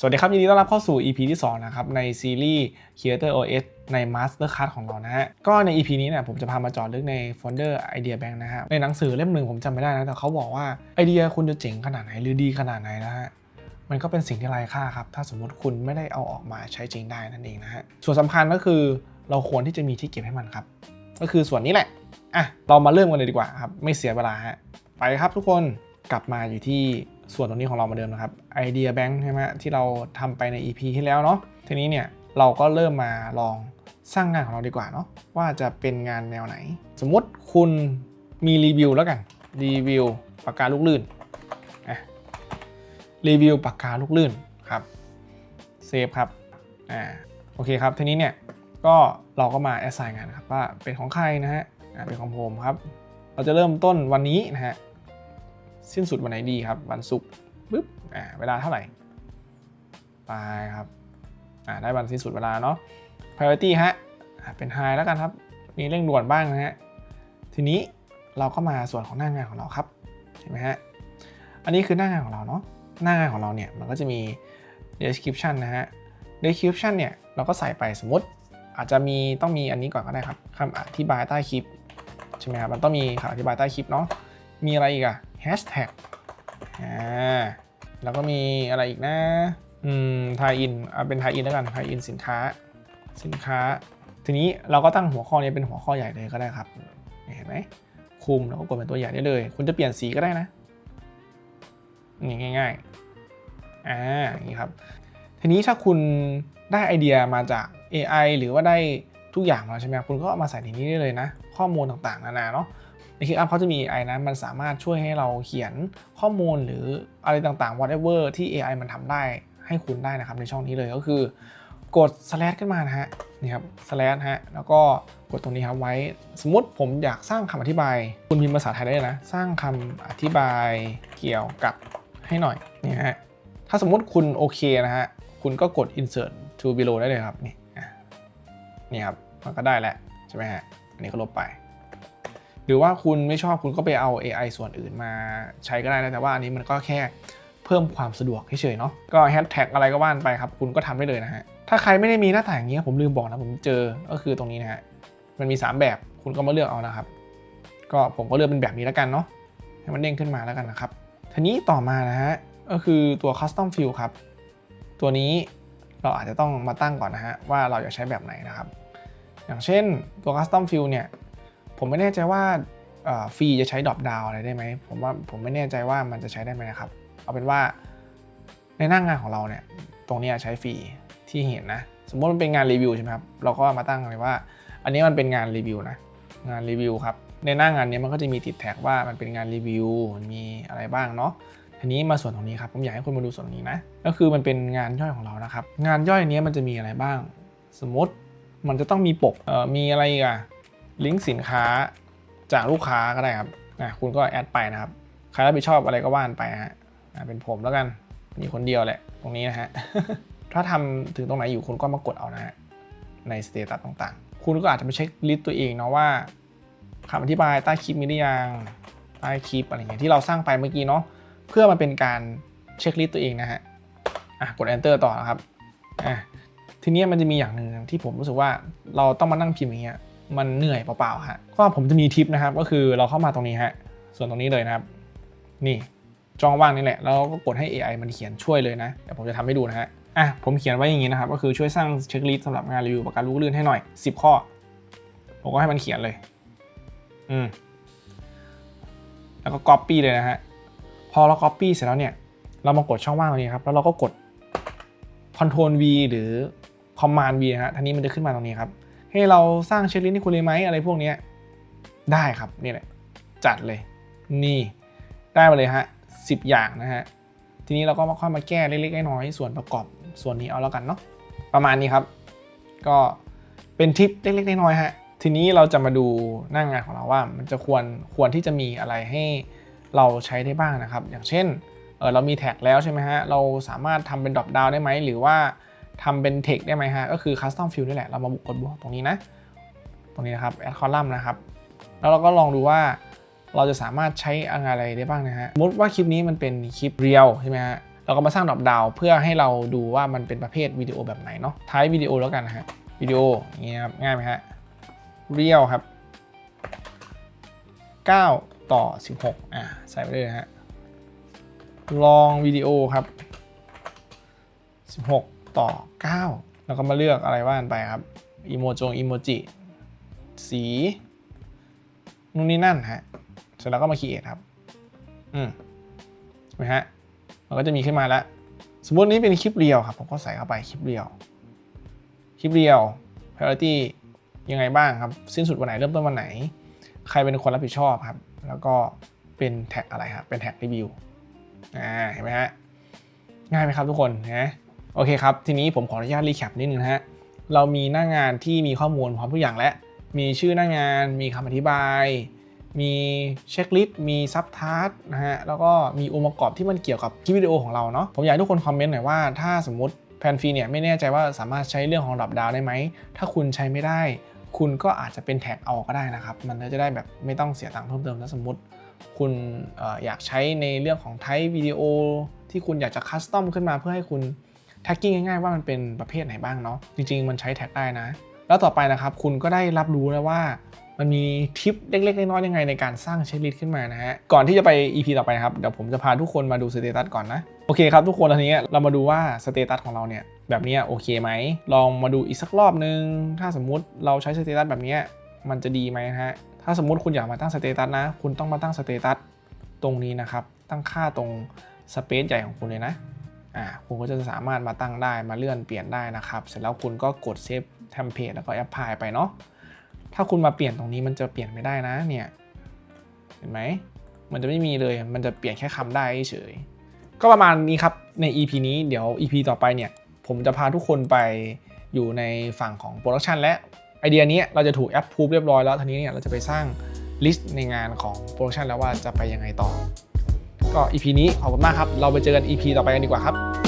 สวัสดีครับยินดีต้อนรับเข้าสู่ EP ที่ 2 นะครับ ในซีรีส์ Creator OS ใน Master Class ของเรานะฮะ ก็ใน EP นี้เนี่ยผมจะพามาจอดลึกใน Founder Idea Bank นะฮะ ในหนังสือเล่มหนึ่งผมจำไม่ได้นะ แต่เขาบอกว่าไอเดียคุณจะเจ๋งขนาดไหนหรือดีขนาดไหนนะฮะมันก็เป็นสิ่งที่ไร้ค่าครับ ถ้าสมมติคุณไม่ได้เอาออกมาใช้จริงได้นั่นเองนะฮะ ส่วนสำคัญก็คือเราควรที่จะมีที่เก็บให้มันครับ ก็คือส่วนนี้แหละ อะ เรามาเริ่มกันเลยดีกว่าครับ ไม่เสียเวลาฮะ ไปครับทุกคน กลับมาอยู่ที่ ส่วนตรงนี้ของเราเหมาเดิมนะครับไอเดียแบงค์ใช่ไหมที่เราทำไปใน EP ที่แล้วเนาะทีนี้เนี่ยเราก็เริ่มมาลองสร้างงานของเราดีกว่าเนาะว่าจะเป็นงานแนวไหน สมมติคุณมีรีวิวแล้วกันรีวิวปากกาลูกลื่นอะรีวิวปากกาลูกลื่นครับเซฟครับอ่าโอเคครับทีนี้เนี่ยก็เราก็มาแอสไซน์งานครับว่าเป็นของใครนะฮะเป็นของผมครับ เราจะเริ่มต้นวันนี้นะฮะ สิ้นสุดวันไหนดีครับ วันศุกร์ปึ๊บอ่าเวลาเท่าไหร่ไปครับอ่าได้วันสิ้นสุดเวลาเนาะ priority ฮะอ่าเป็น high แล้วกันครับ มีเร่งด่วนบ้างนะฮะทีนี้เราก็มาส่วนของหน้างานของเราครับเห็นไหมฮะอันนี้คือหน้างานของเราเนาะหน้างานของเราเนี่ยมันก็จะมี description นะฮะ description เนี่ยเราก็ใส่ไปสมมติอาจจะมีต้องมีอันนี้ก่อนก็ได้ครับคำอธิบายใต้คลิปใช่ไหมครับมันต้องมีคำอธิบายใต้คลิปเนาะมีอะไรอีกอะ แฮชแท็กอ่าแล้วก็มีอะไรอีกนะ อืมทายอินเอาเป็นทายอินแล้วกันทายอินสินค้า สินค้า ทีนี้เราก็ตั้งหัวข้อนี้เป็นหัวข้อใหญ่เลยก็ได้ครับ เห็นไหมคุมแล้วก็กดเป็นตัวใหญ่ได้เลย คุณจะเปลี่ยนสีก็ได้นะนี่ง่ายๆ อ่า อย่างนี้ครับ ทีนี้ถ้าคุณได้ไอเดียมาจาก AI หรือว่าได้ทุกอย่างมาใช่ไหมครับคุณก็เอามาใส่ในนี้ได้เลยนะ ข้อมูลต่างๆ นานาเนาะ ในคลิกอัพเขาจะมี AI นะมันสามารถช่วยให้เราเขียนข้อมูลหรืออะไรต่างๆ whatever ที่ AI มันทำได้ให้คุณได้นะครับในช่องนี้เลยก็คือกด slash ขึ้นมานะฮะนี่ครับ slash ฮะแล้วก็กดตรงนี้ครับไว้ สมมติผมอยากสร้างคำอธิบาย คุณพิมพ์ภาษาไทยได้เลยนะ สร้างคำอธิบายเกี่ยวกับให้หน่อยนี่ฮะถ้าสมมติคุณโอเคนะฮะคุณก็กด insert to below ได้เลยครับนี่นี่ครับมันก็ได้แล้วใช่ไหมฮะอันนี้ก็ลบไป หรือว่าคุณไม่ชอบคุณก็ไปเอา AI ส่วนอื่นมาใช้ก็ได้นะแต่ว่าอันนี้มันก็แค่เพิ่มความสะดวกเฉยๆเนาะก็แฮชแท็กอะไรก็ว่านไปครับ คุณก็ทำได้เลยนะฮะ ถ้าใครไม่ได้มีหน้าต่างอย่างเงี้ยผมลืมบอกนะผมเจอก็คือตรงนี้นะฮะมันมี 3 แบบคุณก็มาเลือกเอานะครับ ก็ผมก็เลือกเป็นแบบนี้แล้วกันเนาะให้มันเด้งขึ้นมาแล้วกันนะครับทีนี้ต่อมานะฮะก็คือตัว custom field ครับ ตัวนี้เราอาจจะต้องมาตั้งก่อนนะฮะว่าเราจะใช้แบบไหนนะครับ อย่างเช่นตัว custom field เนี่ย ผมไม่แน่ใจว่าฟรีจะใช้ดรอปดาวอะไรได้ไหมผมว่าผมไม่แน่ใจว่ามันจะใช้ได้ไหมนะครับ เอาเป็นว่าในหน้างงานของเราเนี่ยตรงนี้ใช้ฟรีที่เห็นนะ สมมติมันเป็นงานรีวิวใช่ไหมครับเราก็มาตั้งเลยว่า อันนี้มันเป็นงานรีวิวนะงานรีวิวครับในหน้างานนี้มันก็จะมีติดแท็กว่ามันเป็นงานรีวิวมันมีอะไรบ้างเนาะทีนี้มาส่วนตรงนี้ครับผมอยากให้คุณมาดูส่วนตรงนี้นะก็คือมันเป็นงานย่อยของเรานะครับ งานย่อยนี้มันจะมีอะไรบ้าง สมมติมันจะต้องมีปกเอ่อมีอะไรอีกอะ ลิงก์สินค้าจากลูกค้าก็ได้ครับนะคุณก็แอดไปนะครับ ใครรับผิดชอบอะไรก็ว่านไปฮะอะเป็นผมแล้วกัน มีคนเดียวแหละ ตรงนี้นะฮะ ถ้าทำถึงตรงไหนอยู่คุณก็มากดเอานะฮะ ในสเตตัสต่างๆ คุณก็อาจจะไปเช็คลิสต์ตัวเองเนาะว่าคำอธิบายใต้คลิปมีหรือยังใต้คลิปอะไรอย่างเงี้ยที่เราสร้างไปเมื่อกี้เนาะ เพื่อมาเป็นการเช็คลิสต์ตัวเองนะฮะ อะ กด enter ต่อนะครับ อะ ทีนี้มันจะมีอย่างหนึ่งที่ผมรู้สึกว่าเราต้องมานั่งพิมพ์อย่างเงี้ย มันเหนื่อยเปล่าๆฮะก็ผมจะมีทิปนะครับ ก็คือเราเข้ามาตรงนี้ฮะส่วนตรงนี้เลยนะครับ นี่จองว่างนี่แหละแล้วก็กดให้ AI มันเขียนช่วยเลยนะเดี๋ยวผมจะทำให้ดูนะฮะอะผมเขียนไว้อย่างนี้นะครับ ก็คือช่วยสร้างเช็คลิสต์สำหรับงานรีวิวประกันลูกลื่นให้หน่อย 10 ข้อ ผมก็ให้มันเขียนเลย อืมแล้วก็ copy เลยนะฮะพอเรา copy เสร็จแล้วเนี่ย เรามากดช่องว่างตรงนี้ครับ แล้วเราก็กด Ctrl V หรือ Command V นะฮะทีนี้มันจะขึ้นมาตรงนี้ครับ ให้เราสร้างเช็คลิสต์ให้คุณเลยไหมอะไรพวกนี้ได้ครับนี่แหละจัดเลยนี่ได้มาเลยฮะสิบอย่างนะฮะทีนี้เราก็มาค่อยมาแก้เล็กๆน้อยๆส่วนประกอบส่วนนี้เอาแล้วกันเนาะประมาณนี้ครับ ก็เป็นทิปเล็กๆน้อยๆฮะทีนี้เราจะมาดูหน้างงานของเราว่า มันจะควรควรที่จะมีอะไรให้เราใช้ได้บ้างนะครับ อย่างเช่นเออเรามีแท็กแล้วใช่ไหมฮะเราสามารถทำเป็นดรอปดาวได้ไหมหรือว่า ทำเป็นเทคได้ไหมฮะ ก็คือ custom field นี่แหละ เรามาบุกกดบวกตรงนี้นะ ตรงนี้นะครับ add column นะครับ แล้วเราก็ลองดูว่าเราจะสามารถใช้อะไรได้บ้างนะฮะ สมมติว่าคลิปนี้มันเป็นคลิปเรียวใช่ไหมฮะ เราก็มาสร้างดอปดาวเพื่อให้เราดูว่ามันเป็นประเภทวิดีโอแบบไหนเนาะ ท้ายวิดีโอแล้วกันนะฮะ วิดีโออย่างเงี้ยครับ ง่ายไหมฮะ เรียวครับ 9 ต่อ 16 อะ ใส่ไปเลยนะฮะ ลองวิดีโอครับ 16 ต่อ 9 แล้วก็มาเลือกอะไรว่ากันไปครับอีโมจงอีโมจิสีนู่นนี่นั่นฮะเสร็จแล้วก็มาคีเอทครับ อืมเห็นไหมฮะ มันก็จะมีขึ้นมาแล้ว สมมตินี้เป็นคลิปเรียวครับ ผมก็ใส่เข้าไปคลิปเรียว คลิปเรียว priority ยังไงบ้างครับ สิ้นสุดวันไหนเริ่มต้นวันไหน ใครเป็นคนรับผิดชอบครับ แล้วก็เป็นแท็กอะไรครับ เป็นแท็กรีวิว อ่า เห็นไหมฮะ ง่ายไหมครับทุกคนนะ โอเคครับ ทีนี้ผมขออนุญาตรีแคปนิดนึงนะฮะ เรามีหน้างานที่มีข้อมูลพร้อมทุกอย่างแล้ว มีชื่อหน้างาน มีคำอธิบาย มีเช็คลิสต์ มีซับทาร์นะฮะ แล้วก็มีองค์ประกอบที่มันเกี่ยวกับคลิปวิดีโอของเราเนาะ ผมอยากให้ทุกคนคอมเมนต์หน่อยว่าถ้าสมมติแพนฟรีเนี่ยไม่แน่ใจว่าสามารถใช้เรื่องของระดับดาวได้ไหม ถ้าคุณใช้ไม่ได้ คุณก็อาจจะเป็นแท็กเอาก็ได้นะครับ มันก็จะได้แบบไม่ต้องเสียตังค์เพิ่มเติมถ้าสมมติคุณอออยากใช้ในเรื่องของไทป์วิดีโอที่คุณอยากจะคัสตอมขึ้นมาเพื่อให้คุณ แท็กกิ้งง่ายๆว่ามันเป็นประเภทไหนบ้างเนาะจริง ๆ มันใช้แท็กได้นะ แล้วต่อไปนะครับคุณก็ได้รับรู้แล้วว่ามันมีทิปเล็กๆน้อยๆยังไงในการสร้างเช็คลิสต์ขึ้นมานะฮะ ก่อนที่จะไป EP ต่อไปนะครับ เดี๋ยวผมจะพาทุกคนมาดูสเตตัสก่อนนะ โอเคครับทุกคนตอนนี้เรามาดูว่าสเตตัสของเราเนี่ย แบบนี้โอเคไหม ลองมาดูอีกสักรอบนึง ถ้าสมมุติเราใช้สเตตัสแบบนี้มันจะดีไหมฮะ ถ้าสมมุติคุณอยากมาตั้งสเตตัสนะ คุณต้องมาตั้งสเตตัสตรงนี้นะครับ ตั้งค่าตรงสเปซใหญ่ของคุณเลยนะ อ่าคุณก็จะสามารถมาตั้งได้มาเลื่อนเปลี่ยนได้นะครับ เสร็จแล้วคุณก็กดเซฟเทมเพลตแล้วก็แอปพลายไปเนาะถ้าคุณมาเปลี่ยนตรงนี้มันจะเปลี่ยนไม่ได้นะเนี่ยเห็นไหมมันจะไม่มีเลยมันจะเปลี่ยนแค่คำได้เฉยก็ประมาณนี้ครับใน EP นี้เดี๋ยว EP ต่อไปเนี่ยผมจะพาทุกคนไปอยู่ในฝั่งของโปรดักชันและไอเดียนี้เราจะถูกแอปพูฟเรียบร้อยแล้วทีนี้เนี่ยเราจะไปสร้างลิสต์ในงานของโปรดักชันแล้วว่าจะไปยังไงต่อ ก็ EP นี้ขอบคุณมากครับ เราไปเจอกัน EP ต่อไปกันดีกว่าครับ